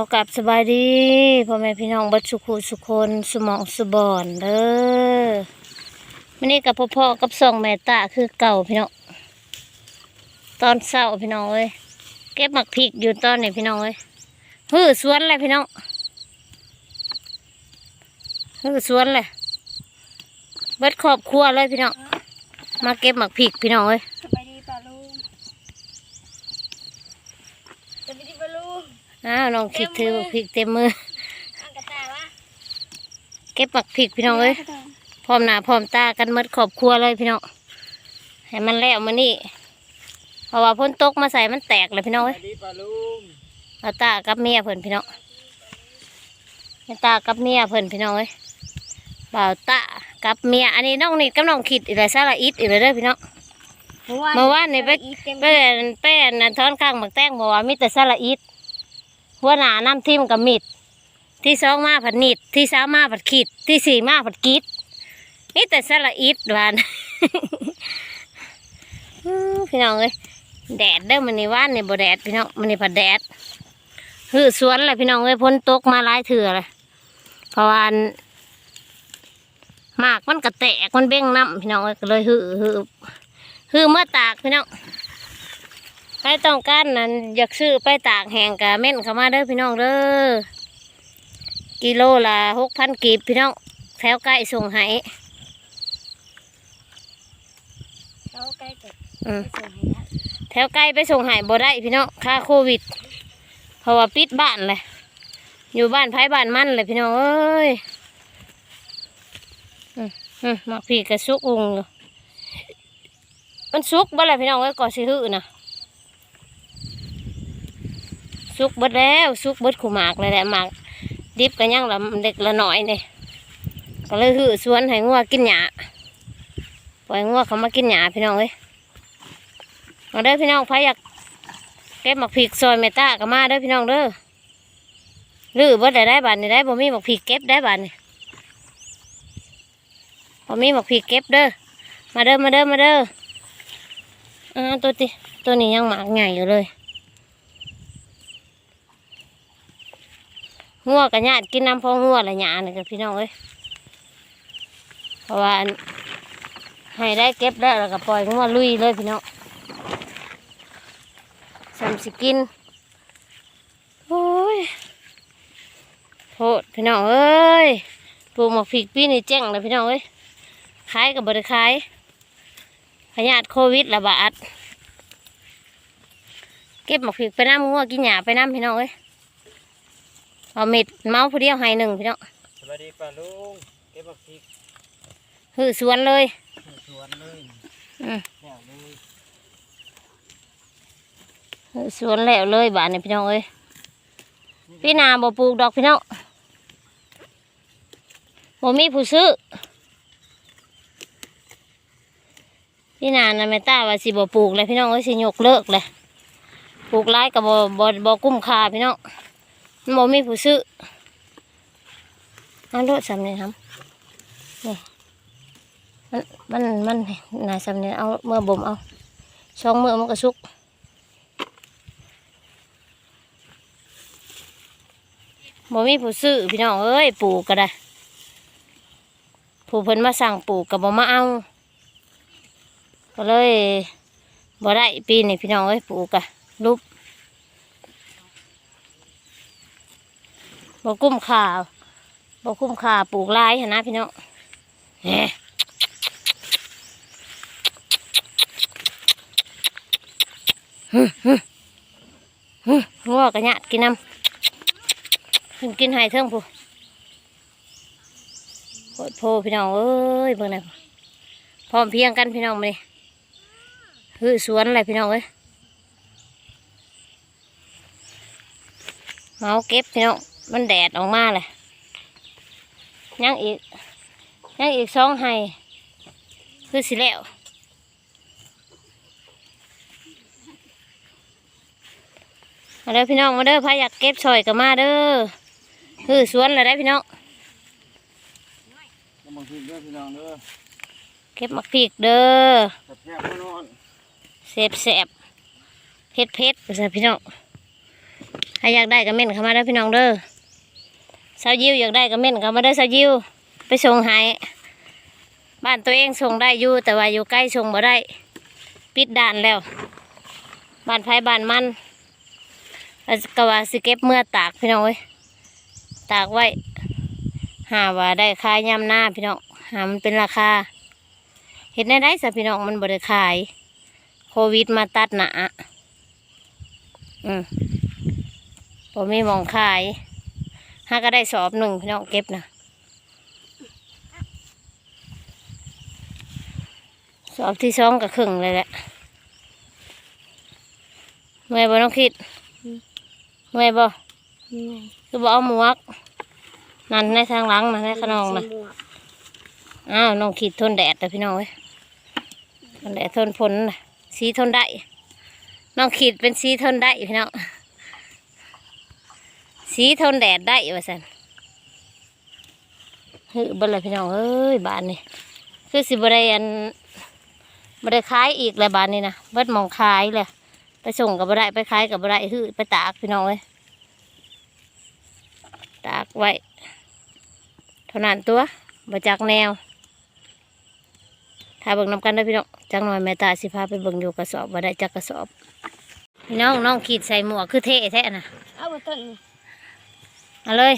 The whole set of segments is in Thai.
อกับสบายดีพ่อแม่พี่น้องบัดสุขุสุคนสมองสุบอนเด้อมื่นี้กับพ่อๆกับสองแม่ตาคือเก่าพี่น้องตอนเช้าพี่น้องเอ้ยเก็บหมักพริกอยู่ตอนนี้พี่น้องเอ้ยฮือสวนเลยพี่น้องฮือสวนเลยเบิดครอบครัวเลยพี่น้องมาเก็บหมักพริกพี่น้องเอ้ย สบายดีป่าลุงสบายดีป่าลุง อ้าวน้องคิดถือหมักพริกเต็มมืออังกระตาวะเก็บหมักพริกพี่น้องเอ้ยพร้อมหน้าพร้อมตากันหมดครอบครัวเลยพี่น้องให้มันแล้วมานี่เพราะว่าพ้นตกมาใส่มันแตกเลยพี่น้องเอ้ยดีปลาลุงเอาตากับเมียเพิ่นพี่น้องเอาตากับเมียเพิ่นพี่น้องเอ้ยบ่าวตากับเมียอันนี้น้องนิดกับน้องขิดอีกแล้วซาละอิดอีกแล้วเด้อพี่น้องเมื่อวานนี่ไปไปไปนั่นท้อนข้างหมักแตงบอกว่ามีแต่ซาละอิด หัวหน้าน้ำทิมกับมิด ที่สองมาผัดนิด ที่สามมาผัดขิดที่สี่มาผัดกิดนี่แต่สละอิดวานพี่น้องเอ้ยแดดเด้อมันนี่ว่านนี่บ่แดดพี่น้องมันนี่ผัดแดดหือสวนเลยพี่น้องเอ้ยพ้นตกมาหลายเถื่อเลยเพราะว่าอันหมากมันกระแตกมันเบ้งน้ำพี่น้องเอ้ยก็เลยหือหือหือเมื่อตากพี่น้อง ใครต้องการนั้นอยากซื้อไปตากแห้งกะเม่นเข้ามาเด้อพี่น้องเด้อกิโลละหกพันกีบพี่น้องแถวใกล้ส่งให้เราใกล้จะอืมไปส่งให้แล้วแถวไกลไปส่งใหายบ่ได้พี่น้องค่าโควิด เพราะว่าปิดบ้านเลยอยู่บ้านไผบ้านมันเลยพี่น้องเอ้ยอืมอืมหมักผีกระซุกอุงอยู่มันซุกบ่เลยพี่น้องเอ้ยก่อสิหื้อนะ ซุกเบิดแล้วซุกเบิดขู่หมากเลยแหละหมากดิบกันยังละเด็กละหน่อยเนี่ยก็เลยหือสวนให้งัวกินหญ้าปล่อยงัวเขามากินหญ้าพี่น้องเอ้ยมาเด้อพี่น้องพาอยากเก็บหมักพริกซอยเมตตาก็มาเด้อพี่น้องเด้อลือบ่ได้ได้บานนี่ได้บ่มีหมักพริกเก็บได้บานนี่บ่มีหมักพริกเก็บเด้อมาเด้อมาเด้อมาเด้ออ่าตัวติตัวนี้ยังหมากใหญ่อยู่เลย งัวกับญาติกินน้ำพองงัวละหยานี่กับพี่น้องเอ้ยเพราะว่าอันให้ได้เก็บได้แล้วก็ปล่อยงัวลุยเลยพี่น้องสามสิกินโอ้ยโทษพี่น้องเอ้ยปลูกหมกผิกปีนี่แจ้งเลยพี่น้องเอ้ยขายกับบริขายพยาธิโควิดระบาดเก็บหมกผิกไปน้ำงัวกินหญ้าไปน้ำพี่น้องเอ้ย เอาเม็ดเมาผู้เดียวให้หนึ่งพี่น้องสวัสดีปลาลุงเก็บผักพริกหือสวนเลยสวนเลยอืมแนวเลยหือสวนแล้วเลยบาทนี่พี่น้องเอ้ยพี่นาบ่ปลูกดอกพี่น้องบ่มีผู้ซื้อพี่นานะแม่ตาว่าสิบ่ปลูกเลยพี่น้องเอ้ยสิยกเลิกเลยปลูกร้ายกับบ่บ่บ่กุ้มค่าพี่น้อง มันบ่มีผู้ซื้ออันโลดสำเนียครับนี่มันมันมันน่าสำเนียเอาเมื่อบ่มเอาช่องเมื่อมันก็สุกบ่มีผู้ซื้อพี่น้องเอ้ยปลูกก็ได้ผู้เพิ่นมาสั่งปลูกก็บ่มาเอาก็เลยบ่ได้ปีนี้พี่น้องเอ้ยปลูกอะรูป บ่กุ้มค่าบ่คุ้มค่าปลูกหลายหนนะพี่น้องแหมฮึฮึฮึงัวกระยะกินน้ำเพิ่งกินไห้เทิงผู้โคตรโพพี่น้องเอ้ยเบิ่งหน่อยพร้อมเพียงกันพี่น้องมาเลยคือสวนอะไรพี่น้องเอ้ยเมาเก็บพี่น้อง มันแดดออกมาเลยยังอีกยังอีกสองไห้คือสิแล้วมาเด้อพี่น้องมาเด้อพาอยากเก็บซอยกับมาเด้อคือสวนอะไรได้พี่น้องแล้วบางทีเด้อพี่น้องเด้อเก็บมักพริกเด้อแซ่บๆแน่นอนเสบเสบเผ็ดเผ็ดไปใส่พี่น้องใครอยากได้ก็เม่นเข้ามาได้อพี่น้องเด้อ สาวยิวอยากได้ก็เม่นเข้ามาได้สาวยิวไปส่งให้บ้านตัวเองส่งได้อยู่แต่ว่าอยู่ใกล้ส่งบ่ได้ ปิดด่านแล้วบ้านไผ่บ้านมันแล้วก็ว่าสิเก็บเมื่อตากพี่น้องเอ้ยตากไว้ หาว่าได้ขายย่ำหน้าพี่น้องหามันเป็นราคา เห็นได้ได้สัพี่น้องมันบ่ได้ขาย โควิดมาตัดหนาอืมผมมีหมองขาย ห้าก็ได้สอบหนึ่งพี่น้องเก็บนะสอบที่สองก็ครึ่งเลยแหละเมื่อยบ่น้องคิดเมื่อยบ่นี่ไงคือบ่เอาหมวก นั่นในทางหลังนะในขนองนะใส่หมวกอ้าวน้องขีดทนแดดแต่พี่น้องเว้ยทนแดดทนฝนน่ะสีทนได้น้องขีดเป็นสีทนได้พี่น้อง สีทนแดดได้ว่าสันฮึบันเลยพี่น้องเอ้ยบานนี่คือสิบได้อันบได้ขายอีกเลยบานนี่นะเบิดมองขายเลยไปส่งกับบได้ไปขายกับบได้ฮึไปตากพี่น้องเอ้ยตากไว้เท่านั้นตัวบจากแนวถ้าเบิ่งนำกันได้พี่น้องจังหน่อยแม่ตาสิพาไปเบิ่งอยู่กระสอบว่าได้จักกระสอบพี่น้องน้องขีดใส่หมวกคือเท่แท้นะเอามาต้น เอาเลย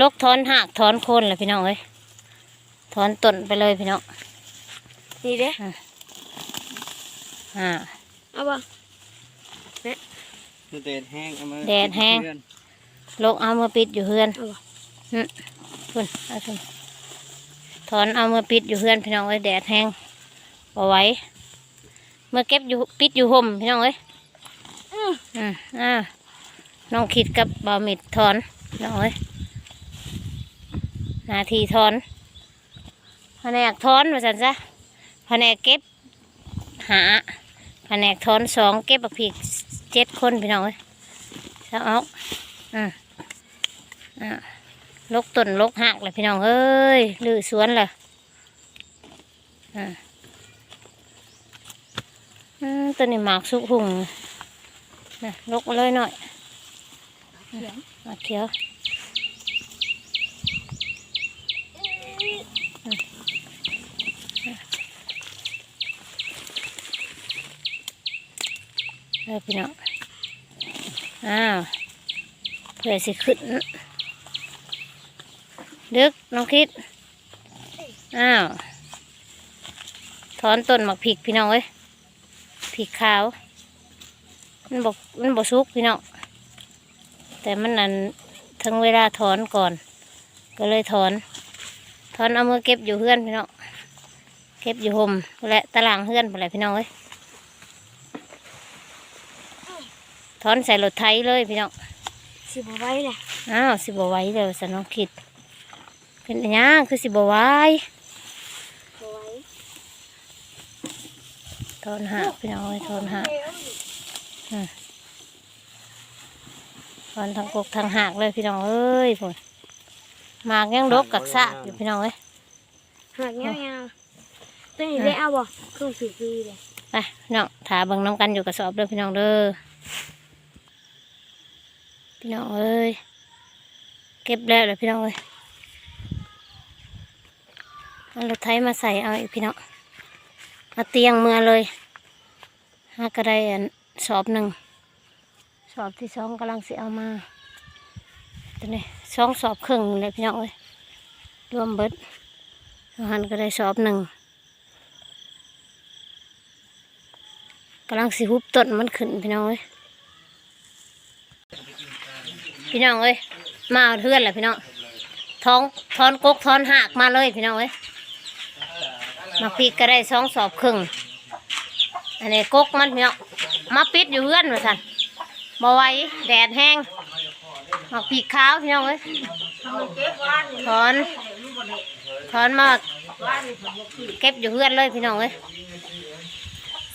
ลกถอนหักถอนโคนเลยพี่น้องเอ้ยถอนต้นไปเลยพี่น้องนี่เด้อ่าเอาบ่คือแดดแห้งเอามาแดดแห้งเพื่อนลกเอามาปิดอยู่เฮือนเอาบ่อืมคุณเอาคุณถอนเอามาปิดอยู่เฮือนพี่น้องเอ้ยแดดแห้งเอาไว้ เมื่อเก็บอยู่ปิดอยู่ห่มพี่น้องเอ้ยอืออืมอ่า น้องคิดกับบ่าวมิดถอนน้อยนาทีถอนแผนกถอนว่าสันซะแผนกเก็บหาแผนกถอนสองเก็บบักผีเจ็ดคนพี่น้องเอ้ยจะเอาอืมอ่าลกต้นลกหักเลยพี่น้องเอ้ยลือสวนเลยอ่าตัวนี้หมากสุกหุ่งนะลกเลยหน่อย มาเขียวเออพี่น้อง อ้าวเพื่อสิขึ้นดึกน้องคิด อ้าว ถอนต้นหมักผิกพี่น้องเอ้ยผิกขาว มันบอกมันบอกซุกพี่น้อง แต่มันนั่นถึงเวลาถอนก่อน ก็เลยถอน ถอนเอามือเก็บอยู่เฮือนพี่น้องเก็บอยู่ห่มและตารางเฮือนไปเลยพี่น้องเอ้ยถอนใส่รถไถเลยพี่น้องสิบ่ไว้แหละอ้าวสิบไหว้เลยสนน้องคิดเป็นอันยังคือสิบไหว้บ่ไว้ถอนหักพี่น้องเอ้ยถอนหักถ อนทางกกทางหักเลยพี่น้องเอ้ยพุ่นหมากยังดกกักซากอยู่พี่น้องเอ้ยหักยาวๆตัวนี้ได้เอาบ่เครื่องสูบบุหรี่เลยไปพี่น้องถาเบิ่งน้ำกันอยู่กระสอบเด้อพี่น้องเด้อพี่น้องเอ้ยเก็บแล้วเลยพี่น้องเอ้ยเอารถไถมาใส่เอาอีกพี่น้องเอาเตียงเมื่อเลยหากระไดอันสอบหนึ่ง สอบที่สองกำลังสิเอามาตัวนี้สองสอบครึ่งเลยพี่น้องเอ้ยรวมเบิดเอาหันก็ได้สอบหนึ่งกำลังสิฮุบต้นมันขึ้นพี่น้องเอ้ยพี่น้องเอ้ยมาเอาเทือนแหละพี่น้องท้องท้อนกกท้อนหักมาเลยพี่น้องเอ้ยมาพริกก็ได้สองสอบครึ่งอันนี้กกมันพี่น้องมาปิดอยู่เพื่อนมาสัน มาไว้แดดแห้งมาพริกขาวพี่น้องเอ้ยถอนถอนมาเก็บอยู่เพื่อนเลยพี่น้องเอ้ย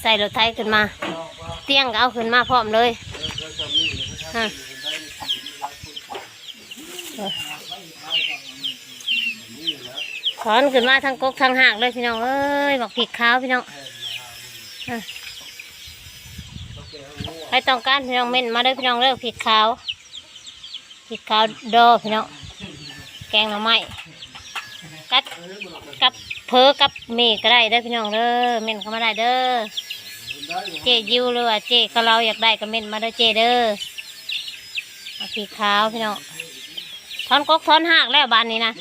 ใส่รถไถขึ้นมา เตียงก็เอาขึ้นมาพร้อมเลยถอนขึ้นมาทั้งกกทั้งหากเลยพี่น้องเอ้ยบอกผิดขาวพี่น้อง ไปต้องการพี่น้องเม่นมาเด้อพี่น้องเด้อพริกขาวพริกขาวดอพี่น้องแกงหน่อไม้กัดกับเพอกับเมก็ได้เด้อพี่น้องเด้อเม่นเข้ามาได้เด้อเจยิวหรือว่าเจก็เราอยากได้ก็เม่นมาเด้อเจเด้อเอาพริกขาวพี่น้องทอนกกทอนหากแล้วบานนี้นะ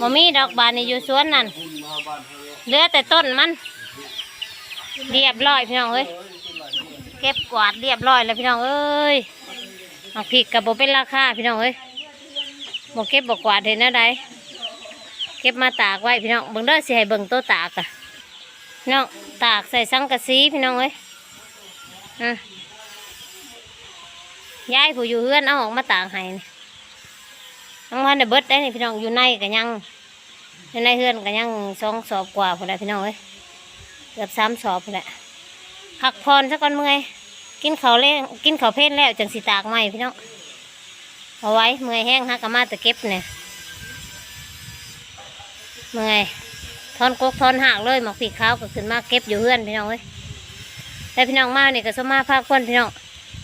บ่มีดอกบานนี้อยู่สวนนั่นเหลือแต่ต้นมันเรียบร้อยพี่น้องเอ้ย เก็บกวาดเรียบร้อยแล้วพี่น้องเอ้ยเอาพริกกับโบเป็นราคาพี่น้องเอ้ยโบเก็บบอกกวาดเห็นอะไรเก็บมาตากไว้พี่น้องเบิ่งเด้อสิให้เบิ่งโตตากอะน้องตากใส่สังกะสีพี่น้องเอ้ยอะยายผู้อยู่เฮือนเอาออกมาตากให้ทั้งวันเดเบิดได้นี่พี่น้องอยู่ในกันยังอยู่ในเฮือนกันยังสองสอบกว่าพอได้พี่น้องเอ้ยเกือบสามสอบพอได้ พักผ่อนสักก่อนเมื่อยกินเขาเล่งกินเขาเพลนแล้วจังสีตากใหม่พี่น้องเอาไว้เมื่อยแห้งฮักกะมาตะเก็บเนี่ยเมื่อยทอนกกทอนหักเลยหมอกผีขาวก็ขึ้นมาเก็บอยู่เฮือนพี่น้องเอ้ยแต่พี่น้องมาเนี่ยก็สมมาภาคคนพี่น้อง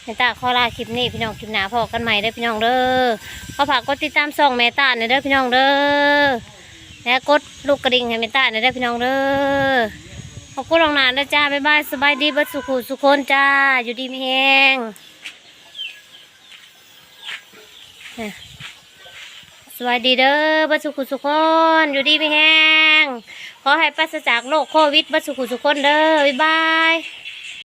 เมตตาขอลาคลิปนี้พี่น้องคลิปหนาพอกันใหม่เด้อพี่น้องเด้อขอฝากกดติดตามส่องเมตาเนี่ยเด้อพี่น้องเด้อและกดลูกกระดิ่งให้เมตตาเนี่ยเด้อพี่น้องเด้อ ขอบคุณลงนานนะจ้าบ๊ายบายสบายดีบัดสุขุสุคนจ้า อยู่ดีมีแหงเนี่ยสวัสดีเด้อบัดสุขุสุคนอยู่ดีมีแหงขอให้ปราศจากโรคโควิดบัดสุขุสุคนเด้อบ๊ายบาย